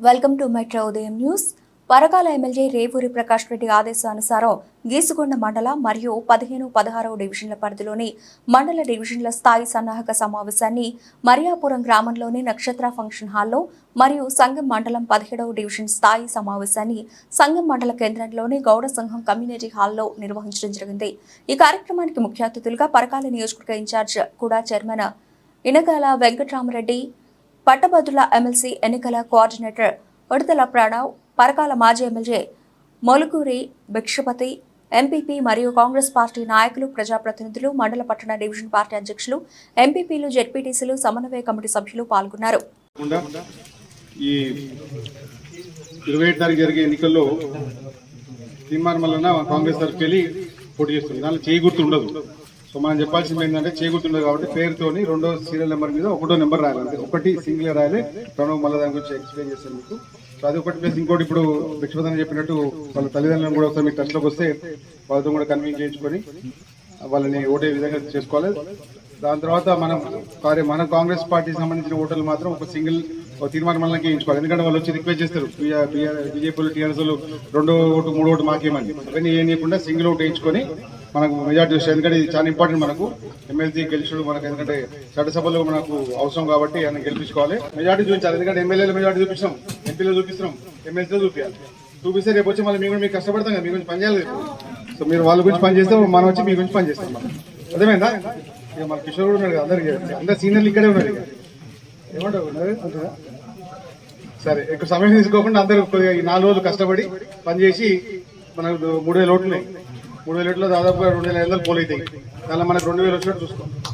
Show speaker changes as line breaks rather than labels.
Welcome to Metro Udayam news. Parakala MLA Revuri Prakash Reddy ఆదేశానుసారం గీసుకొండ మండల మరియు పదిహేను పదహారవ డివిజన్ల పరిధిలోని మండల డివిజన్ల స్థాయి సన్నాహక సమావేశాన్ని మరియాపురం గ్రామంలోని నక్షత్ర ఫంక్షన్ హాల్లో మరియు సంఘం మండలం పదిహేడవ డివిజన్ స్థాయి సమావేశాన్ని సంఘం మండల కేంద్రంలోని గౌడ సంఘం కమ్యూనిటీ హాల్లో నిర్వహించడం జరిగింది. ఈ కార్యక్రమానికి ముఖ్య అతిథులుగా పరకాల నియోజకవర్గ ఇన్ఛార్జ్ కూడా చైర్మన్ ఇనగాల వెంకట్రామరెడ్డి పట్టభద్రుల ఎమ్మెల్సీ ఎన్నికల కోఆర్డినేటర్ ఉడతల ప్రణవ్ పరకాల మాజీ ఎమ్మెల్యే మొలుకూరి భిక్షపతి ఎంపీపీ మరియు కాంగ్రెస్ పార్టీ నాయకులు ప్రజాప్రతినిధులు మండల పట్టణ డివిజన్ పార్టీ అధ్యక్షులు ఎంపీపీలు జెడ్పీటీసీలు సమన్వయ కమిటీ సభ్యులు పాల్గొన్నారు.
ఈ ఇరవై ఏడు తారీఖు జరిగే ఎన్నికల్లో తీర్మానం వలన కాంగ్రెస్ తరఫుకి వెళ్ళి పోటీ చేస్తుంది దానిలో చేయి గుర్తు ఉండదు. సో మనం చెప్పాల్సింది ఏంటంటే చేయి కాబట్టి పేరుతోని రెండో సీరియల్ నెంబర్ మీద ఒకటో నెంబర్ రాయాలి అంతే ఒకటి సింగిల్ రాయాలి ప్రణవ్ మళ్ళీ దాని గురించి ఎక్స్ప్లెయిన్ చేస్తాను మీకు సో అది ఒకటి ప్లస్ ఇంకోటి ఇప్పుడు భిక్షపదని చెప్పినట్టు వాళ్ళ తల్లిదండ్రులను కూడా ఒకసారి మీకు టచ్లోకి వస్తే వాళ్ళతో కూడా కన్వీన్ చేయించుకొని వాళ్ళని ఓటే విధంగా చేసుకోవాలి దాని తర్వాత మనం కార్య మన కాంగ్రెస్ పార్టీకి సంబంధించిన ఓటర్లు మాత్రం ఒక సింగిల్ ఒక తీర్మానం వల్ల వేయించుకోవాలి ఎందుకంటే వాళ్ళు వచ్చి రిక్వెస్ట్ చేస్తారు బీజేపీలు టీఆర్ఎస్ రెండో ఓటు మూడో ఓటు మాకేమని అవన్నీ ఏం చేయకుండా సింగిల్ ఓటు వేయించుకొని మనకు మెజార్టీ వస్తుంది ఎందుకంటే ఇది చాలా ఇంపార్టెంట్ మనకు. ఎమ్మెల్సీ గెలిచుడు మనకు ఎందుకంటే చట్టసభలో మనకు అవసరం కాబట్టి ఆయన గెలిపించుకోవాలి. మెజార్టీ చూపించాలి ఎందుకంటే ఎమ్మెల్యేలు మెజార్టీ చూపిస్తాం ఎంపీలో చూపిస్తున్నాం. ఎమ్మెల్సీలో చూపించాలి. చూపిస్తే రేపు వచ్చి మళ్ళీ మీ గురించి మీకు కష్టపడతాం కదా మీ గురించి పనిచేయాలి సో మీరు వాళ్ళ గురించి పనిచేస్తే మనం వచ్చి మీ గురించి పనిచేస్తాం మనం. అర్థమైందా? ఇక మన కిషోర్ కూడా ఉన్నాడు కదా అందరికి అందరు సీనియర్లు ఇక్కడే ఉన్నారు ఇక. ఏమంటావు ఉన్నారు? సరే ఎక్కువ సమయం తీసుకోకుండా అందరూ కొద్దిగా ఈ నాలుగు రోజులు కష్టపడి పనిచేసి మనకు మూడు వేలు ఓట్లున్నాయి మూడు వేల ఓట్లు దాదాపుగా రెండు వేల ఐదు వందలు పోలు అవుతాయి దానిలో మనకు రెండు వేలు వచ్చినట్టు చూసుకోండి